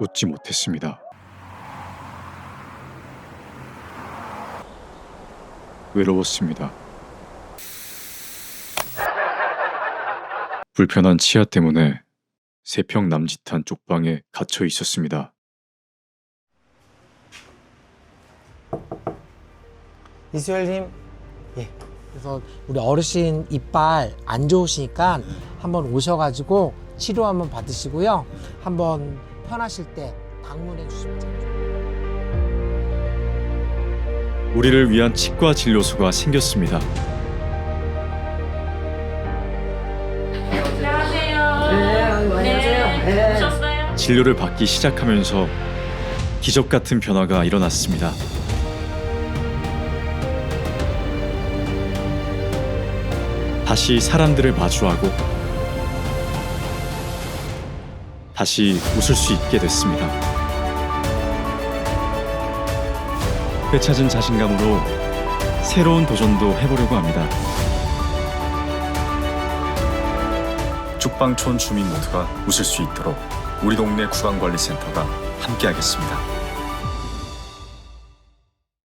웃지 못했습니다. 외로웠습니다. 불편한 치아 때문에 세평 남짓한 쪽방에 갇혀 있었습니다. 이수열님, 예. 그래서 우리 어르신 이빨 안 좋으시니까 한번 오셔가지고 치료 한번 받으시고요. 한번 편하실 때 방문해 주시면 됩니다. 우리를 위한 치과 진료소가 생겼습니다. 안녕하세요. 네, 오셨어요? 진료를 받기 시작하면서 기적 같은 변화가 일어났습니다. 다시 사람들을 마주하고 다시 웃을 수 있게 됐습니다. 되찾은 자신감으로 새로운 도전도 해보려고 합니다. 죽방촌 주민 모두가 웃을 수 있도록 우리 동네 구강관리센터가 함께하겠습니다.